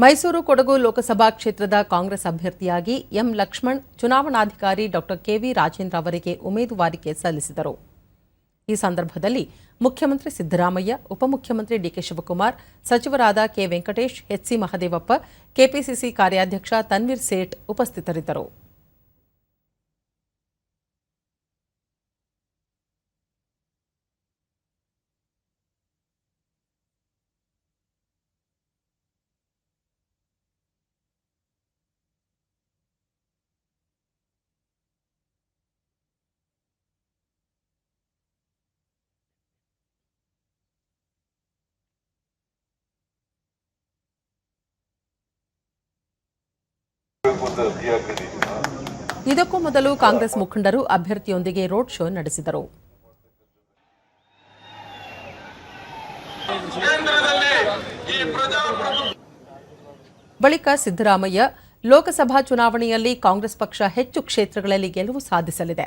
ಮೈಸೂರು ಕೊಡಗು ಲೋಕಸಭಾ ಕ್ಷೇತ್ರದ ಕಾಂಗ್ರೆಸ್ ಅಭ್ಯರ್ಥಿಯಾಗಿ ಎಂ ಲಕ್ಷ್ಮಣ್ ಚುನಾವಣಾಧಿಕಾರಿ ಡಾಕ್ಟರ್ ಕೆವಿ ರಾಜೇಂದ್ರ ಅವರಿಗೆ ಉಮೇದುವಾರಿಕೆ ಸಲ್ಲಿಸಿದರು. ಈ ಸಂದರ್ಭದಲ್ಲಿ ಮುಖ್ಯಮಂತ್ರಿ ಸಿದ್ದರಾಮಯ್ಯ, ಉಪಮುಖ್ಯಮಂತ್ರಿ ಡಿಕೆ ಶಿವಕುಮಾರ್, ಸಚಿವರಾದ K Venkatesh HC Mahadevappa KPCC ಕಾರ್ಯಾಧ್ಯಕ್ಷ ತನ್ವೀರ್ ಸೇಠ್ ಉಪಸ್ಥಿತರಿದ್ದರು. ಇದಕ್ಕೂ ಮೊದಲು ಕಾಂಗ್ರೆಸ್ ಮುಖಂಡರು ಅಭ್ಯರ್ಥಿಯೊಂದಿಗೆ ರೋಡ್ ಶೋ ನಡೆಸಿದರು. ಬಳಿಕ ಸಿದ್ದರಾಮಯ್ಯ ಲೋಕಸಭಾ ಚುನಾವಣೆಯಲ್ಲಿ ಕಾಂಗ್ರೆಸ್ ಪಕ್ಷ ಹೆಚ್ಚು ಕ್ಷೇತ್ರಗಳಲ್ಲಿ ಗೆಲುವು ಸಾಧಿಸಲಿದೆ.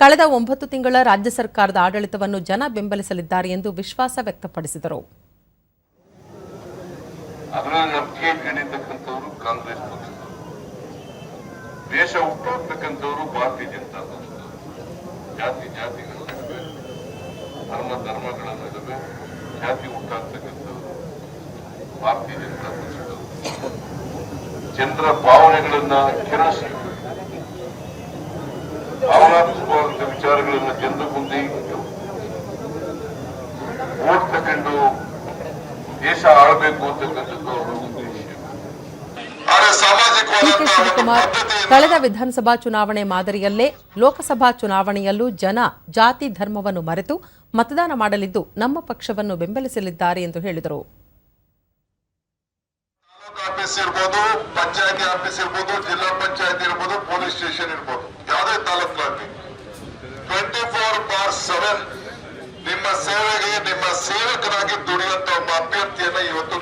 ಕಳೆದ ಒಂಬತ್ತು ತಿಂಗಳ ರಾಜ್ಯ ಸರ್ಕಾರದ ಆಡಳಿತವನ್ನು ಜನ ಬೆಂಬಲಿಸಲಿದ್ದಾರೆ ಎಂದು ವಿಶ್ವಾಸ ವ್ಯಕ್ತಪಡಿಸಿದರು. ಅದರ ನಂಬಿಕೆ ಇಟ್ಕೊಂಡಿರ್ತಕ್ಕಂಥವ್ರು ಕಾಂಗ್ರೆಸ್ ದೇಶ ಹುಟ್ಟೋಗ್ತಕ್ಕಂಥವ್ರು ಭಾರತೀಯ ಜನತಾ ಪಕ್ಷದವರು. ಜಾತಿ ಜಾತಿಗಳ ನಡುವೆ ಧರ್ಮ ಧರ್ಮಗಳ ನಡುವೆ ಜಾತಿ ಹುಟ್ಟಾಗ್ತಕ್ಕಂಥವ್ರು ಭಾರತೀಯ ಜನತಾ ಪಕ್ಷದವರು. ಜನರ ಭಾವನೆಗಳನ್ನ ಕೆರಸಿ ಭಾವನಾತ್ಮಕವಾದಂಥ ವಿಚಾರಗಳನ್ನ ಜನರ ಮುಂದೆ ಇಟ್ಟು ಓಟ್ ತಗೊಂಡು ದೇಶ ಆಳ್ಬೇಕು ಅಂತಕ್ಕಂಥದ್ದು ಅವರ ಉದ್ದೇಶ. ಆದರೆ ಸಾಮಾಜಿಕವಾದಂತಹ ಒಂದು ಬದ್ಧತೆಯನ್ನು ಕಳೆದ ವಿಧಾನಸಭಾ ಚುನಾವಣೆ ಮಾದರಿಯಲ್ಲೇ ಲೋಕಸಭಾ ಚುನಾವಣೆಯಲ್ಲೂ ಜನ ಜಾತಿ ಧರ್ಮವನ್ನು ಮರೆತು ಮತದಾನ ಮಾಡಲಿದ್ದು ನಮ್ಮ ಪಕ್ಷವನ್ನು ಬೆಂಬಲಿಸಲಿದ್ದಾರೆ ಎಂದು ಹೇಳಿದರು. ಆಫೀಸ್ ಆಫೀಸ್ ಜಿಲ್ಲಾ ಪೊಲೀಸ್ ಸ್ಟೇಷನ್ ನಿಮ್ಮ ಸೇವೆಗೆ, ನಿಮ್ಮ ಸೇವಕರಾಗಿ ದುಡಿಯುವಂತ ಒಬ್ಬ ಅಭ್ಯರ್ಥಿಯನ್ನ ಇವತ್ತು